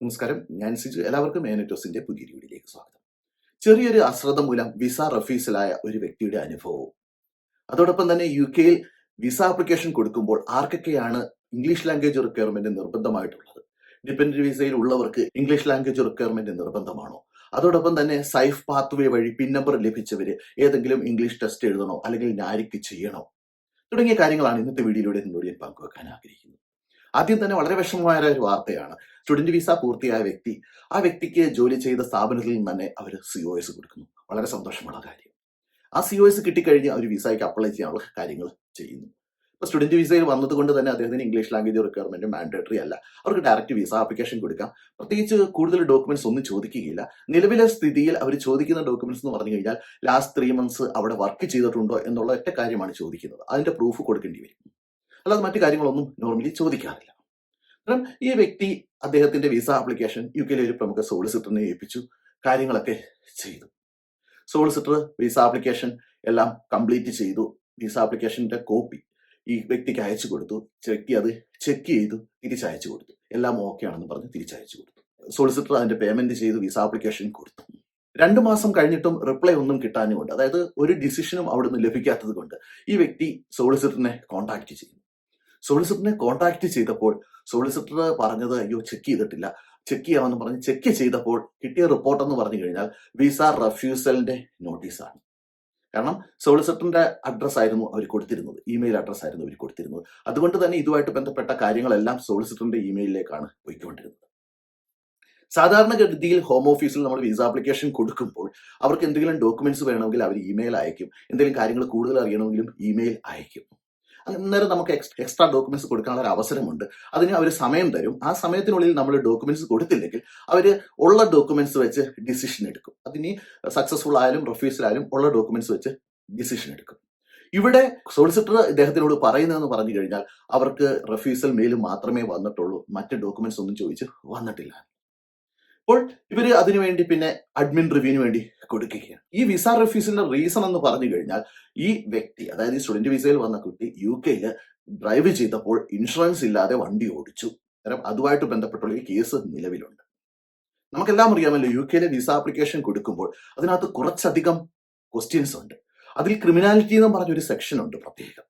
നമസ്കാരം. ഞാൻ സിജു എല്ലാവർക്കും മേനറ്റോസിന്റെ പുതിയ വീഡിയോയിലേക്ക് സ്വാഗതം. ചെറിയൊരു അശ്രദ്ധ മൂലം വിസ റഫീസിലായ ഒരു വ്യക്തിയുടെ അനുഭവവും. അതോടൊപ്പം തന്നെ യു കെയിൽ വിസ ആപ്ലിക്കേഷൻ കൊടുക്കുമ്പോൾ ആർക്കൊക്കെയാണ് ഇംഗ്ലീഷ് ലാംഗ്വേജ് റിക്വയർമെന്റ് നിർബന്ധമായിട്ടുള്ളത്? ഡിപെൻഡന്റ് വിസയിൽ ഉള്ളവർക്ക് ഇംഗ്ലീഷ് ലാംഗ്വേജ് റിക്വയർമെന്റ് നിർബന്ധമാണോ? അതോടൊപ്പം തന്നെ സൈഫ് പാത്വേ വഴി പിൻ നമ്പർ ലഭിച്ചവര് ഏതെങ്കിലും ഇംഗ്ലീഷ് ടെസ്റ്റ് എഴുതണോ? അല്ലെങ്കിൽ നാരിക്ക് ചെയ്യണോ? തുടങ്ങിയ കാര്യങ്ങളാണ് ഇന്നത്തെ വീഡിയോയിലൂടെ നിങ്ങളോട് ഞാൻ പങ്കുവെക്കാൻ ആഗ്രഹിക്കുന്നത്. ആദ്യം തന്നെ വളരെ വിഷമമായ ഒരു വാർത്തയാണ്. സ്റ്റുഡന്റ് വിസ പൂർത്തിയായ വ്യക്തി ആ വ്യക്തിക്ക് ജോലി ചെയ്ത സ്ഥാപനത്തിൽ നിന്ന് തന്നെ അവർ സി ഒ എസ് കൊടുക്കുന്നു. വളരെ സന്തോഷമുള്ള കാര്യം. ആ സി ഒ എസ് കിട്ടിക്കഴിഞ്ഞ് അവർ വിസയ്ക്ക് അപ്ലൈ ചെയ്യാനുള്ള കാര്യങ്ങൾ ചെയ്യുന്നു. ഇപ്പൊ സ്റ്റുഡന്റ് വിസയിൽ വന്നതുകൊണ്ട് തന്നെ അദ്ദേഹത്തിന് ഇംഗ്ലീഷ് ലാംഗ്വേജ് റിക്വയർമെന്റ് മാൻഡേറ്ററി അല്ല. അവർക്ക് ഡയറക്റ്റ് വിസ ആപ്ലിക്കേഷൻ കൊടുക്കാം. പ്രത്യേകിച്ച് കൂടുതൽ ഡോക്യുമെന്റ്സ് ഒന്നും ചോദിക്കുകയില്ല. നിലവിലെ സ്ഥിതിയിൽ അവർ ചോദിക്കുന്ന ഡോക്യുമെന്റ്സ് എന്ന് പറഞ്ഞു കഴിഞ്ഞാൽ ലാസ്റ്റ് ത്രീ മന്ത്സ് അവിടെ വർക്ക് ചെയ്തിട്ടുണ്ടോ എന്നുള്ള ഒറ്റ കാര്യമാണ് ചോദിക്കുന്നത്. അതിന്റെ പ്രൂഫ് കൊടുക്കേണ്ടി വരും. അല്ലാതെ മറ്റു കാര്യങ്ങളൊന്നും നോർമലി ചോദിക്കാറില്ല. കാരണം ഈ വ്യക്തി അദ്ദേഹത്തിന്റെ വിസ ആപ്ലിക്കേഷൻ യു കെയിലെ ഒരു പ്രമുഖ സോളിസിറ്ററിനെ ഏൽപ്പിച്ചു കാര്യങ്ങളൊക്കെ ചെയ്തു. സോളിസിറ്റർ വിസ ആപ്ലിക്കേഷൻ എല്ലാം കംപ്ലീറ്റ് ചെയ്തു. വിസ ആപ്ലിക്കേഷന്റെ കോപ്പി ഈ വ്യക്തിക്ക് അയച്ചു കൊടുത്തു. വ്യക്തി അത് ചെക്ക് ചെയ്തു തിരിച്ചയച്ചു കൊടുത്തു. എല്ലാം ഓക്കെ ആണെന്ന് പറഞ്ഞ് തിരിച്ചയച്ചു കൊടുത്തു. സോളിസിറ്റർ അതിന്റെ പേയ്മെന്റ് ചെയ്തു വിസ ആപ്ലിക്കേഷൻ കൊടുത്തു. രണ്ടു മാസം കഴിഞ്ഞിട്ടും റിപ്ലൈ ഒന്നും കിട്ടാനുമുണ്ട് അതായത് ഒരു ഡിസിഷനും അവിടുന്ന് ലഭിക്കാത്തത് കൊണ്ട് ഈ വ്യക്തി സോളിസിറ്ററിനെ കോൺടാക്ട് ചെയ്തു. സോളിസിറ്ററിനെ കോൺടാക്ട് ചെയ്തപ്പോൾ സോളിസിറ്റർ പറഞ്ഞത് അയ്യോ ചെക്ക് ചെയ്തിട്ടില്ല. ചെക്ക് ചെയ്യാമെന്ന് പറഞ്ഞ് ചെക്ക് ചെയ്തപ്പോൾ കിട്ടിയ റിപ്പോർട്ട് എന്ന് പറഞ്ഞു കഴിഞ്ഞാൽ വിസ റെഫ്യൂസലിന്റെ നോട്ടീസാണ് കാരണം സോളിസിറ്ററിന്റെ അഡ്രസ് ആയിരുന്നു അവർ കൊടുത്തിരുന്നത്. ഇമെയിൽ അഡ്രസ് ആയിരുന്നു അവർ കൊടുത്തിരുന്നത്. അതുകൊണ്ട് തന്നെ ഇതുമായിട്ട് ബന്ധപ്പെട്ട കാര്യങ്ങളെല്ലാം സോളിസിറ്ററിന്റെ ഇമെയിലിലേക്കാണ് പോയിക്കൊണ്ടിരുന്നത്. സാധാരണഗതിയിൽ ഹോം ഓഫീസിൽ നമ്മൾ വിസ ആപ്ലിക്കേഷൻ കൊടുക്കുമ്പോൾ അവർക്ക് എന്തെങ്കിലും ഡോക്യുമെന്റ്സ് വേണമെങ്കിൽ അവർ ഇമെയിൽ അയക്കും. എന്തെങ്കിലും കാര്യങ്ങൾ കൂടുതൽ അറിയണമെങ്കിലും ഇമെയിൽ അയക്കും. അന്നേരം നമുക്ക് എക്സ്ട്രാ ഡോക്യുമെന്റ്സ് കൊടുക്കാനുള്ള ഒരു അവസരമുണ്ട്. അതിന് അവർ സമയം തരും. ആ സമയത്തിനുള്ളിൽ നമ്മൾ ഡോക്യുമെന്റ്സ് കൊടുത്തില്ലെങ്കിൽ അവർ ഉള്ള ഡോക്യുമെന്റ്സ് വെച്ച് ഡിസിഷൻ എടുക്കും. അതിന് സക്സസ്ഫുൾ ആയാലും റഫ്യൂസലായാലും ഉള്ള ഡോക്യുമെന്റ്സ് വെച്ച് ഡിസിഷൻ എടുക്കും. ഇവിടെ സോളിസിറ്റർ ഇദ്ദേഹത്തിനോട് പറയുന്നതെന്ന് പറഞ്ഞു കഴിഞ്ഞാൽ അവർക്ക് റഫ്യൂസൽ മെയിൽ മാത്രമേ വന്നിട്ടുള്ളൂ. മറ്റ് ഡോക്യുമെന്റ്സ് ഒന്നും ചോദിച്ച് വന്നിട്ടില്ല. അപ്പോൾ ഇവർ അതിനുവേണ്ടി പിന്നെ അഡ്മിൻ റിവ്യൂവിന് വേണ്ടി കൊടുക്കുകയാണ്. ഈ വിസ റിഫ്യൂസിന്റെ റീസൺ എന്ന് പറഞ്ഞു കഴിഞ്ഞാൽ ഈ വ്യക്തി അതായത് ഈ സ്റ്റുഡന്റ് വിസയിൽ വന്ന കുട്ടി യു കെയിൽ ഡ്രൈവ് ചെയ്തപ്പോൾ ഇൻഷുറൻസ് ഇല്ലാതെ വണ്ടി ഓടിച്ചു. കാരണം അതുമായിട്ട് ബന്ധപ്പെട്ടുള്ള ഈ കേസ് നിലവിലുണ്ട്. നമുക്കെല്ലാം അറിയാമല്ലോ യു കെയിലെ വിസ ആപ്ലിക്കേഷൻ കൊടുക്കുമ്പോൾ അതിനകത്ത് കുറച്ചധികം ക്വസ്റ്റ്യൻസ് ഉണ്ട്. അതിൽ ക്രിമിനാലിറ്റി എന്ന് പറഞ്ഞൊരു സെക്ഷൻ ഉണ്ട് പ്രത്യേകം.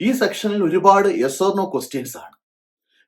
ഈ സെക്ഷനിൽ ഒരുപാട് യെസ് ഓർ നോ ക്വസ്റ്റ്യൻസ് ആണ്.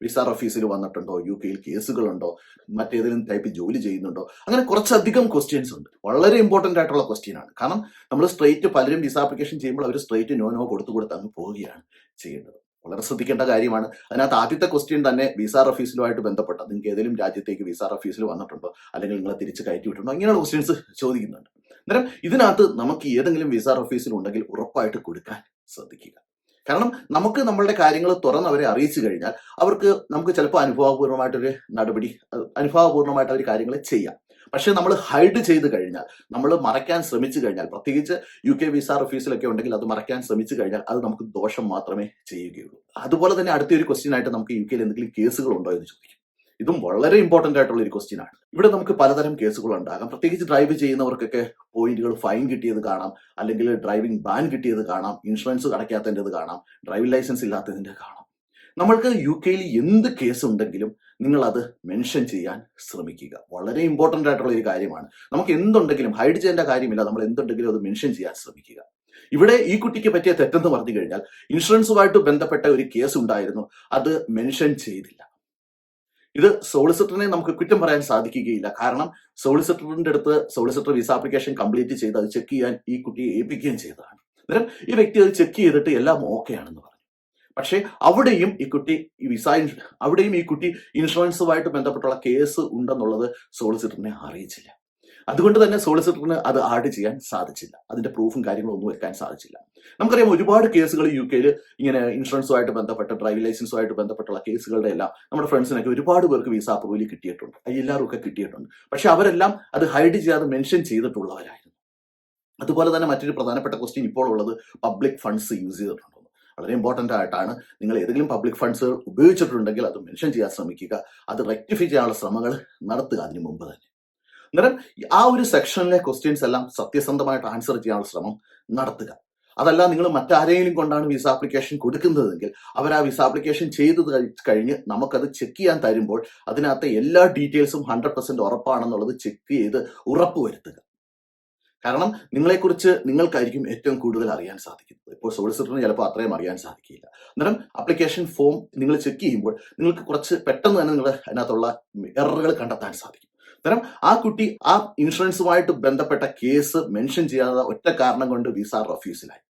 വിസ ഓഫീസിൽ വന്നിട്ടുണ്ടോ? യു കെയിൽ കേസുകളുണ്ടോ? മറ്റേതെങ്കിലും ടൈപ്പ് ജോലി ചെയ്യുന്നുണ്ടോ? അങ്ങനെ കുറച്ചധികം ക്വസ്റ്റ്യൻസ് ഉണ്ട്. വളരെ ഇമ്പോർട്ടന്റ് ആയിട്ടുള്ള ക്വസ്റ്റ്യൻ ആണ്. കാരണം നമ്മൾ സ്ട്രേറ്റ് പലരും വിസ ആപ്ലിക്കേഷൻ ചെയ്യുമ്പോൾ അവർ സ്ട്രേറ്റ് നോ നോ കൊടുത്തു കൊടുത്ത് അങ്ങ് പോവുകയാണ് ചെയ്യുന്നത്. വളരെ ശ്രദ്ധിക്കേണ്ട കാര്യമാണ്. അതിനകത്ത് ആദ്യത്തെ ക്വസ്റ്റ്യൻ തന്നെ വിസ ഓഫീസിലുമായിട്ട് ബന്ധപ്പെട്ട നിങ്ങൾക്ക് ഏതെങ്കിലും രാജ്യത്തേക്ക് വിസ ഓഫീസിൽ വന്നിട്ടുണ്ടോ? അല്ലെങ്കിൽ നിങ്ങളെ തിരിച്ച് കയറ്റി വിട്ടുണ്ടോ ഇങ്ങനെയുള്ള ക്വസ്റ്റ്യൻസ് ചോദിക്കുന്നുണ്ട്. അന്നേരം ഇതിനകത്ത് നമുക്ക് ഏതെങ്കിലും വിസ ഓഫീസിൽ ഉണ്ടെങ്കിൽ ഉറപ്പായിട്ട് കൊടുക്കാൻ ശ്രദ്ധിക്കുക. കാരണം നമുക്ക് നമ്മളുടെ കാര്യങ്ങൾ തുറന്ന് അവരെ അറിയിച്ചു കഴിഞ്ഞാൽ അവർക്ക് നമുക്ക് ചിലപ്പോൾ അനുഭവപൂർവമായിട്ടൊരു നടപടി അനുഭവപൂർണമായിട്ട് അവർ കാര്യങ്ങൾ ചെയ്യാം. പക്ഷെ നമ്മൾ ഹൈഡ് ചെയ്ത് കഴിഞ്ഞാൽ നമ്മൾ മറയ്ക്കാൻ ശ്രമിച്ചു കഴിഞ്ഞാൽ പ്രത്യേകിച്ച് യു കെ വിസ ഓഫീസിലൊക്കെ ഉണ്ടെങ്കിൽ അത് മറയ്ക്കാൻ ശ്രമിച്ചു കഴിഞ്ഞാൽ അത് നമുക്ക് ദോഷം മാത്രമേ ചെയ്യുകയുള്ളൂ. അതുപോലെ തന്നെ അടുത്തൊരു ക്വസ്റ്റ്യൻ ആയിട്ട് നമുക്ക് യു കെയിൽ എന്തെങ്കിലും കേസുകൾ ഉണ്ടോ എന്ന് ചോദിക്കും. ഇതും വളരെ ഇമ്പോർട്ടന്റ് ആയിട്ടുള്ള ഒരു ക്വസ്റ്റ്യൻ ആണ്. ഇവിടെ നമുക്ക് പലതരം കേസുകൾ ഉണ്ടാകാം. പ്രത്യേകിച്ച് ഡ്രൈവ് ചെയ്യുന്നവർക്കൊക്കെ പോയിന്റുകൾ ഫൈൻ കിട്ടിയത് കാണാം. അല്ലെങ്കിൽ ഡ്രൈവിംഗ് ബാൻ കിട്ടിയത് കാണാം. ഇൻഷുറൻസ് അടയ്ക്കാത്തതിന്റെത് കാണാം. ഡ്രൈവിംഗ് ലൈസൻസ് ഇല്ലാത്തതിന്റെ കാണാം. നമ്മൾക്ക് യു കെയിൽ എന്ത് കേസ് ഉണ്ടെങ്കിലും നിങ്ങൾ അത് മെൻഷൻ ചെയ്യാൻ ശ്രമിക്കുക. വളരെ ഇമ്പോർട്ടന്റ് ആയിട്ടുള്ള ഒരു കാര്യമാണ്. നമുക്ക് എന്തുണ്ടെങ്കിലും ഹൈഡ് ചെയ്യേണ്ട കാര്യമില്ല. നമ്മൾ എന്തുണ്ടെങ്കിലും അത് മെൻഷൻ ചെയ്യാൻ ശ്രമിക്കുക. ഇവിടെ ഈ കുട്ടിക്ക് പറ്റിയ തെറ്റെന്ന് പറഞ്ഞു കഴിഞ്ഞാൽ ഇൻഷുറൻസുമായിട്ട് ബന്ധപ്പെട്ട ഒരു കേസ് ഉണ്ടായിരുന്നു. അത് മെൻഷൻ ചെയ്തില്ല. ഇത് സോളിസിറ്ററിനെ നമുക്ക് കുറ്റം പറയാൻ സാധിക്കുകയില്ല. കാരണം സോളിസിറ്ററിന്റെ അടുത്ത് സോളിസിറ്റർ വിസ ആപ്ലിക്കേഷൻ കംപ്ലീറ്റ് ചെയ്ത് അത് ചെക്ക് ചെയ്യാൻ ഈ കുട്ടിയെ ഏൽപ്പിക്കുകയും ചെയ്തതാണ്. അന്നേരം ഈ വ്യക്തി അത് ചെക്ക് ചെയ്തിട്ട് എല്ലാം ഓക്കെ ആണെന്ന് പറഞ്ഞു. പക്ഷേ അവിടെയും ഈ കുട്ടി ഈ വിസ അവിടെയും ഈ കുട്ടി ഇൻഷുറൻസുമായിട്ട് ബന്ധപ്പെട്ടുള്ള കേസ് ഉണ്ടെന്നുള്ളത് സോളിസിറ്ററിനെ അറിയിച്ചില്ല. അതുകൊണ്ട് തന്നെ സോളിസിറ്ററിന് അത് ആഡ് ചെയ്യാൻ സാധിച്ചില്ല. അതിന്റെ പ്രൂഫും കാര്യങ്ങളും ഒന്നും വെക്കാൻ സാധിച്ചില്ല. നമുക്കറിയാം ഒരുപാട് കേസുകൾ യു കെയിൽ ഇങ്ങനെ ഇൻഷുറൻസുമായിട്ട് ബന്ധപ്പെട്ട ഡ്രൈവിംഗ് ലൈസൻസുമായിട്ട് ബന്ധപ്പെട്ടുള്ള കേസുകളുടെ എല്ലാം നമ്മുടെ ഫ്രണ്ട്സിനൊക്കെ ഒരുപാട് പേർക്ക് വിസ അപ്രൂവൽ കിട്ടിയിട്ടുണ്ട്. അത് എല്ലാവർക്കും കിട്ടിയിട്ടുണ്ട്. പക്ഷെ അവരെല്ലാം അത് ഹൈഡ് ചെയ്യാതെ മെൻഷൻ ചെയ്തിട്ടുള്ളവരായിരുന്നു. അതുപോലെ തന്നെ മറ്റൊരു പ്രധാനപ്പെട്ട ക്വസ്റ്റ്യൻ ഇപ്പോൾ ഉള്ളത് പബ്ലിക് ഫണ്ട്സ് യൂസ് ചെയ്തിട്ടുണ്ട്. വളരെ ഇമ്പോർട്ടന്റ് ആയിട്ടാണ് നിങ്ങൾ ഏതെങ്കിലും പബ്ലിക് ഫണ്ട്സ് ഉപയോഗിച്ചിട്ടുണ്ടെങ്കിൽ അത് മെൻഷൻ ചെയ്യാൻ ശ്രമിക്കുക. അത് റെക്ടിഫൈ ചെയ്യാനുള്ള ശ്രമങ്ങൾ നടത്തുക അതിനു മുമ്പ് തന്നെ. അന്നേരം ആ ഒരു സെക്ഷനിലെ ക്വസ്റ്റ്യൻസ് എല്ലാം സത്യസന്ധമായിട്ട് ആൻസർ ചെയ്യാനുള്ള ശ്രമം നടത്തുക. അതല്ല നിങ്ങൾ മറ്റാരെങ്കിലും കൊണ്ടാണ് വിസ ആപ്ലിക്കേഷൻ കൊടുക്കുന്നതെങ്കിൽ അവർ ആ വിസ ആപ്ലിക്കേഷൻ ചെയ്ത് കഴി- കഴിഞ്ഞ് നമുക്കത് ചെക്ക് ചെയ്യാൻ തരുമ്പോൾ അതിനകത്തെ എല്ലാ ഡീറ്റെയിൽസും ഹൺഡ്രഡ് പെർസെന്റ് ഉറപ്പാണെന്നുള്ളത് ചെക്ക് ചെയ്ത് ഉറപ്പുവരുത്തുക. കാരണം നിങ്ങളെക്കുറിച്ച് നിങ്ങൾക്കായിരിക്കും ഏറ്റവും കൂടുതൽ അറിയാൻ സാധിക്കുന്നത്. ഇപ്പോൾ സോളിസിറ്ററിന് ചിലപ്പോൾ അത്രയും അറിയാൻ സാധിക്കില്ല. അന്നേരം അപ്ലിക്കേഷൻ ഫോം നിങ്ങൾ ചെക്ക് ചെയ്യുമ്പോൾ നിങ്ങൾക്ക് കുറച്ച് പെട്ടെന്ന് തന്നെ നിങ്ങൾ അതിനകത്തുള്ള എററുകൾ കണ്ടെത്താൻ സാധിക്കും. അന്നേരം ആ കുട്ടി ആ ഇൻഷുറൻസുമായിട്ട് ബന്ധപ്പെട്ട കേസ് മെൻഷൻ ചെയ്യാതെ ഒറ്റ കാരണം കൊണ്ട് വിസ റഫ്യൂസിലായി.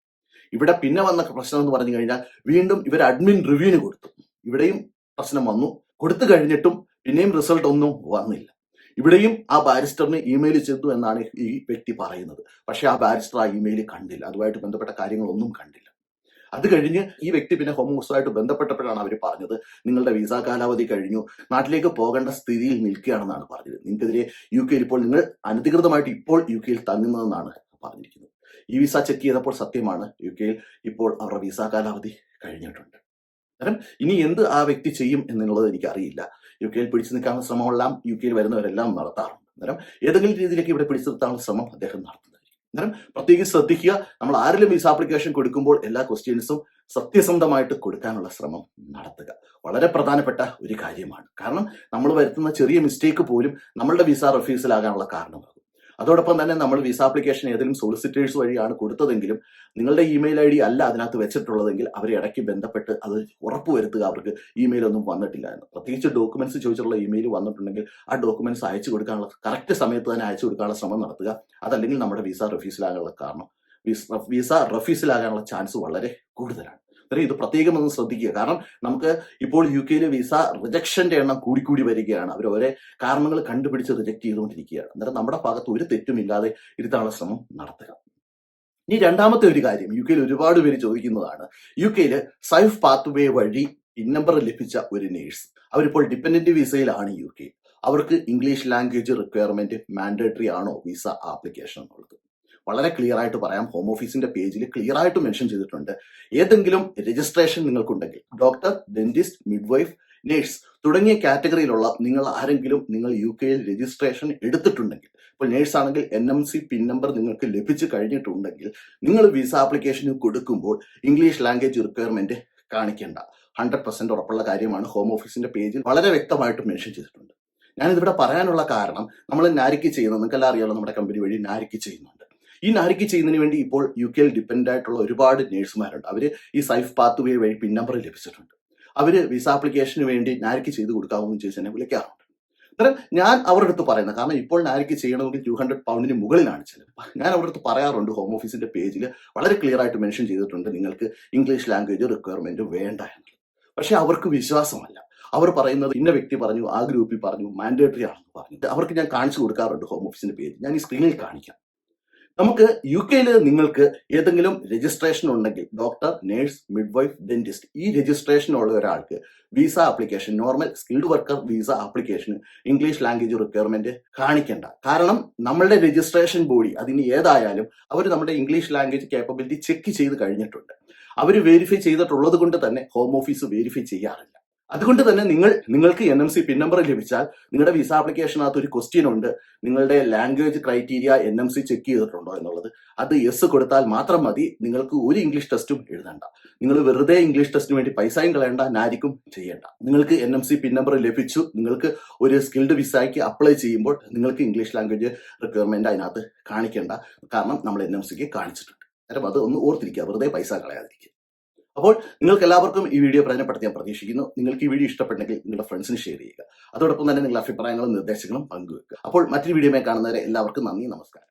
ഇവിടെ പിന്നെ വന്ന പ്രശ്നം എന്ന് പറഞ്ഞു കഴിഞ്ഞാൽ വീണ്ടും ഇവർ അഡ്മിൻ റിവ്യൂവിന് കൊടുത്തു. ഇവിടെയും പ്രശ്നം വന്നു. കൊടുത്തു കഴിഞ്ഞിട്ടും പിന്നെയും റിസൾട്ട് ഒന്നും വന്നില്ല. ഇവിടെയും ആ ബാരിസ്റ്ററിന് ഇമെയിൽ ചെയ്തു എന്നാണ് ഈ വ്യക്തി പറയുന്നത്. പക്ഷെ ആ ബാരിസ്റ്റർ ആ ഇമെയിൽ കണ്ടില്ല. അതുമായിട്ട് ബന്ധപ്പെട്ട കാര്യങ്ങളൊന്നും കണ്ടില്ല. അത് കഴിഞ്ഞ് ഈ വ്യക്തി പിന്നെ ഹോം ഓഫീസുമായിട്ട് ബന്ധപ്പെട്ടപ്പോഴാണ് അവർ പറഞ്ഞത്. നിങ്ങളുടെ വിസ കാലാവധി കഴിഞ്ഞു. നാട്ടിലേക്ക് പോകേണ്ട സ്ഥിതിയിൽ നിൽക്കുകയാണെന്നാണ് പറഞ്ഞത് നിങ്ങൾക്കെതിരെ യു കെയിൽ ഇപ്പോൾ നിങ്ങൾ അനധികൃതമായിട്ട് ഇപ്പോൾ യു കെയിൽ തങ്ങുന്നതെന്നാണ് പറഞ്ഞിരിക്കുന്നത്. ഈ വിസ ചെക്ക് ചെയ്തപ്പോൾ സത്യമാണ് യു കെയിൽ ഇപ്പോൾ അവരുടെ വിസ കാലാവധി കഴിഞ്ഞിട്ടുണ്ട്. കാരണം ഇനി എന്ത് ആ വ്യക്തി ചെയ്യും എന്നുള്ളത് എനിക്കറിയില്ല. യു കെയിൽ പിടിച്ചു നിൽക്കാനുള്ള ശ്രമമെല്ലാം യു കെയിൽ വരുന്നവരെല്ലാം നടത്താറുണ്ട്. അന്നേരം ഏതെങ്കിലും രീതിയിലേക്ക് ഇവിടെ പിടിച്ചു നിർത്താനുള്ള ശ്രമം അദ്ദേഹം നടത്തുന്നതായിരിക്കും അന്നേരം പ്രത്യേകിച്ച് ശ്രദ്ധിക്കുക. നമ്മൾ ആരിലും വിസ ആപ്ലിക്കേഷൻ കൊടുക്കുമ്പോൾ എല്ലാ ക്വസ്റ്റ്യൻസും സത്യസന്ധമായിട്ട് കൊടുക്കാനുള്ള ശ്രമം നടത്തുക. വളരെ പ്രധാനപ്പെട്ട ഒരു കാര്യമാണ്. കാരണം നമ്മൾ വരുത്തുന്ന ചെറിയ മിസ്റ്റേക്ക് പോലും നമ്മളുടെ വിസ റഫ്യൂസലാകാനുള്ള കാരണമാകും അതോടൊപ്പം തന്നെ നമ്മൾ വിസ ആപ്ലിക്കേഷൻ ഏതെങ്കിലും സോളിസിറ്റേഴ്സ് വഴിയാണ് കൊടുത്തതെങ്കിലും നിങ്ങളുടെ ഇമെയിൽ ഐ ഡി അല്ല അതിനകത്ത് വെച്ചിട്ടുള്ളതെങ്കിൽ അവരെ ഇടയ്ക്ക് ബന്ധപ്പെട്ട് അത് ഉറപ്പുവരുത്തുക അവർക്ക് ഇമെയിൽ ഒന്നും വന്നിട്ടില്ല എന്ന്. പ്രത്യേകിച്ച് ഡോക്യുമെന്റ്സ് ചോദിച്ചിട്ടുള്ള ഇമെയിൽ വന്നിട്ടുണ്ടെങ്കിൽ ആ ഡോക്യുമെന്റ്സ് അയച്ചു കൊടുക്കാനുള്ള കറക്റ്റ് സമയത്ത് തന്നെ അയച്ചു കൊടുക്കാനുള്ള ശ്രമം നടത്തുക. അതല്ലെങ്കിൽ നമ്മുടെ വിസ റഫ്യൂസിലാകാനുള്ള കാരണം. വിസ റഫ്യൂസിലാകാനുള്ള ചാൻസ് വളരെ കൂടുതലാണ്. അത്രയും ഇത് പ്രത്യേകം ഒന്ന് ശ്രദ്ധിക്കുക. കാരണം നമുക്ക് ഇപ്പോൾ യു കെയിലെ വിസ റിജക്ഷന്റെ എണ്ണം കൂടിക്കൂടി വരികയാണ്. അവർ ഓരോ കാരണങ്ങൾ കണ്ടുപിടിച്ച് റിജക്ട് ചെയ്തുകൊണ്ടിരിക്കുകയാണ്. അന്നേരം നമ്മുടെ ഭാഗത്ത് ഒരു തെറ്റുമില്ലാതെ ഇരുത്താനുള്ള ശ്രമം നടത്തുക. ഇനി രണ്ടാമത്തെ ഒരു കാര്യം. യു കെയിൽ ഒരുപാട് പേര് ചോദിക്കുന്നതാണ്. യു കെയിൽ സൈഫ് പാത്വേ വഴി ഇൻ നമ്പർ ലഭിച്ച ഒരു നേഴ്സ് അവരിപ്പോൾ ഡിപ്പെൻഡന്റ് വിസയിലാണ് യു കെ അവർക്ക് ഇംഗ്ലീഷ് ലാംഗ്വേജ് റിക്വയർമെന്റ് മാൻഡേറ്ററി ആണോ വിസ ആപ്ലിക്കേഷൻ എന്നുള്ളത്? വളരെ ക്ലിയർ ആയിട്ട് പറയാം. ഹോം ഓഫീസിന്റെ പേജിൽ ക്ലിയർ ആയിട്ട് മെൻഷൻ ചെയ്തിട്ടുണ്ട്. ഏതെങ്കിലും രജിസ്ട്രേഷൻ നിങ്ങൾക്കുണ്ടെങ്കിൽ ഡോക്ടർ ഡെന്റിസ്റ്റ് മിഡ്വൈഫ് നേഴ്സ് തുടങ്ങിയ കാറ്റഗറിയിലുള്ള നിങ്ങൾ ആരെങ്കിലും നിങ്ങൾ യു കെയിൽ രജിസ്ട്രേഷൻ എടുത്തിട്ടുണ്ടെങ്കിൽ ഇപ്പോൾ നേഴ്സ് ആണെങ്കിൽ N M C PIN number നിങ്ങൾക്ക് ലഭിച്ചു കഴിഞ്ഞിട്ടുണ്ടെങ്കിൽ നിങ്ങൾ വിസ ആപ്ലിക്കേഷന് കൊടുക്കുമ്പോൾ ഇംഗ്ലീഷ് ലാംഗ്വേജ് റിക്വയർമെന്റ് കാണിക്കേണ്ട. ഹൺഡ്രഡ് പെർസെന്റ് ഉറപ്പുള്ള കാര്യമാണ് ഹോം ഓഫീസിന്റെ പേജിൽ വളരെ വ്യക്തമായിട്ട് മെൻഷൻ ചെയ്തിട്ടുണ്ട്. ഞാനിതിവിടെ പറയാനുള്ള കാരണം നമ്മൾ നാരിക്ക് ചെയ്യുന്നത് നിങ്ങൾക്കെല്ലാം അറിയാമല്ലോ നമ്മുടെ കമ്പനി വഴി നാരിക്ക് ചെയ്യുന്നുണ്ട്. ഈ നാരിക്ക് ചെയ്യുന്നതിന് വേണ്ടി ഇപ്പോൾ യു കെയിൽ ഡിപ്പെൻഡ് ആയിട്ടുള്ള ഒരുപാട് നേഴ്സുമാരുണ്ട്. അവർ ഈ സൈഫ് പാത്ത് വേ വഴി പിൻ നമ്പർ ലഭിച്ചിട്ടുണ്ട്. അവർ വിസ ആപ്ലിക്കേഷന് വേണ്ടി നാരിക്ക് ചെയ്ത് കൊടുക്കാമോ എന്ന് എന്നെ വിളിക്കാറുണ്ട്. അന്നേരം ഞാൻ അവരുടെ അടുത്ത് പറയുന്നത് കാരണം ഇപ്പോൾ നാരിക്ക് ചെയ്യണമെങ്കിൽ ടു ഹൺഡ്രഡ് പൗണ്ടിന് മുകളിലാണ് ചിലവ്. ഞാൻ അവരുടെ അടുത്ത് പറയാറുണ്ട് ഹോം ഓഫീസിന്റെ പേജിൽ വളരെ ക്ലിയർ ആയിട്ട് മെൻഷൻ ചെയ്തിട്ടുണ്ട് നിങ്ങൾക്ക് ഇംഗ്ലീഷ് ലാംഗ്വേജ് റിക്വയർമെന്റ് വേണ്ട എന്നുള്ളത്. പക്ഷെ അവർക്ക് വിശ്വാസമല്ല. അവർ പറയുന്നത് ഇന്ന വ്യക്തി പറഞ്ഞു ആ ഗ്രൂപ്പിൽ പറഞ്ഞു മാൻഡേറ്ററി ആണെന്ന് പറഞ്ഞു. അവർക്ക് ഞാൻ കാണിച്ചു കൊടുക്കാറുണ്ട് ഹോം ഓഫീസിന്റെ പേജ് ഞാൻ ഈ സ്ക്രീനിൽ കാണിക്കാം. നമുക്ക് യു കെയിൽ നിങ്ങൾക്ക് ഏതെങ്കിലും രജിസ്ട്രേഷൻ ഉണ്ടെങ്കിൽ ഡോക്ടർ നേഴ്സ് മിഡ്വൈഫ് ഡെന്റിസ്റ്റ് ഈ രജിസ്ട്രേഷൻ ഉള്ള ഒരാൾക്ക് visa application normal skilled worker visa ആപ്ലിക്കേഷന് ഇംഗ്ലീഷ് ലാംഗ്വേജ് റിക്വയർമെന്റ് കാണിക്കേണ്ട. കാരണം നമ്മളുടെ രജിസ്ട്രേഷൻ ബോഡി അതിന് ഏതായാലും അവർ നമ്മുടെ ഇംഗ്ലീഷ് ലാംഗ്വേജ് കേപ്പബിലിറ്റി ചെക്ക് ചെയ്ത് കഴിഞ്ഞിട്ടുണ്ട്. അവർ വെരിഫൈ ചെയ്തിട്ടുള്ളത് കൊണ്ട് തന്നെ ഹോം ഓഫീസ് വെരിഫൈ ചെയ്യാറില്ല. അതുകൊണ്ട് തന്നെ നിങ്ങൾ നിങ്ങൾക്ക് N M C PIN number ലഭിച്ചാൽ നിങ്ങളുടെ വിസ ആപ്ലിക്കേഷനകത്ത് ഒരു ക്വസ്റ്റ്യൻ ഉണ്ട്. നിങ്ങളുടെ language criteria N M C check ചെയ്തിട്ടുണ്ടോ എന്നുള്ളത്. അത് എസ് കൊടുത്താൽ മാത്രം മതി. നിങ്ങൾക്ക് ഒരു ഇംഗ്ലീഷ് ടെസ്റ്റും എഴുതണ്ട. നിങ്ങൾ വെറുതെ ഇംഗ്ലീഷ് ടെസ്റ്റിന് വേണ്ടി പൈസയും കളയണ്ട ആരിക്കും ചെയ്യേണ്ട. നിങ്ങൾക്ക് N M C PIN number ലഭിച്ചു. നിങ്ങൾക്ക് ഒരു സ്കിൽഡ് വിസയ്ക്ക് അപ്ലൈ ചെയ്യുമ്പോൾ നിങ്ങൾക്ക് ഇംഗ്ലീഷ് ലാംഗ്വേജ് റിക്വയർമെന്റ് അതിനകത്ത് കാണിക്കേണ്ട. കാരണം നമ്മൾ എൻ എം സിക്ക് കാണിച്ചിട്ടുണ്ട്. കാരണം അത് ഒന്ന് ഓർത്തിരിക്കുക. വെറുതെ പൈസ കളയാതിരിക്കുക. അപ്പോൾ നിങ്ങൾക്ക് എല്ലാവർക്കും ഈ വീഡിയോ പ്രയോജനപ്പെടുത്തി ഞാൻ പ്രതീക്ഷിക്കുന്നു. നിങ്ങൾക്ക് ഈ വീഡിയോ ഇഷ്ടപ്പെട്ടെങ്കിൽ നിങ്ങളുടെ ഫ്രണ്ട്സിന് ഷെയർ ചെയ്യുക. അതോടൊപ്പം തന്നെ നിങ്ങളുടെ അഭിപ്രായങ്ങളും നിർദ്ദേശങ്ങളും പങ്കുവെക്കുക. അപ്പോൾ മറ്റൊരു വീഡിയോ കാണുന്നവരെ എല്ലാവർക്കും നന്ദി നമസ്കാരം.